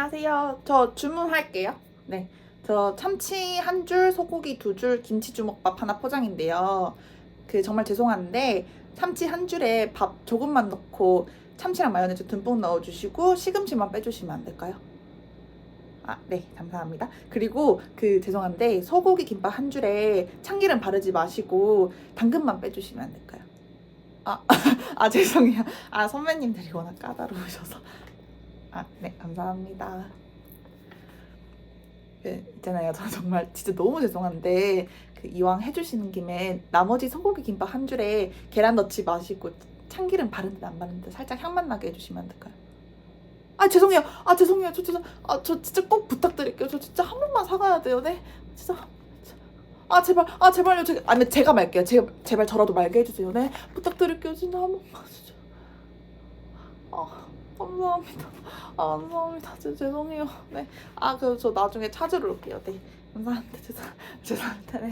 안녕하세요. 저 주문할게요. 네. 저 참치 한 줄, 소고기 두 줄, 김치 주먹밥 하나 포장인데요. 그 정말 죄송한데 참치 한 줄에 밥 조금만 넣고 참치랑 마요네즈 듬뿍 넣어주시고 시금치만 빼주시면 안 될까요? 아, 네, 감사합니다. 그리고 그 죄송한데 소고기 김밥 한 줄에 참기름 바르지 마시고 당근만 빼주시면 안 될까요? 아, 아 죄송해요. 아 선배님들이 워낙 까다로우셔서. 아, 네, 감사합니다. 그 있잖아요. 저 정말 진짜 너무 죄송한데 그 이왕 해주시는 김에 나머지 소고기 김밥 한 줄에 계란 넣지 마시고 참기름 바른 듯 안 바른 듯 살짝 향만 나게 해주시면 안 될까요? 아 죄송해요. 아 죄송해요. 저 진짜 아 저 진짜 꼭 부탁드릴게요. 저 진짜 한 번만 사가야 돼요. 네, 진짜. 아 제발 아 제발요. 제가 아니 제가 말게요. 제가 제발 저라도 말게 해주세요. 네, 부탁드릴게요. 진짜 한 번만 진짜. 아 감사합니다. 아 감사합니다. 진짜 죄송해요. 네. 아그저 나중에 찾으러 올게요. 네. 감사합니다. 죄송 죄송합니다. 네.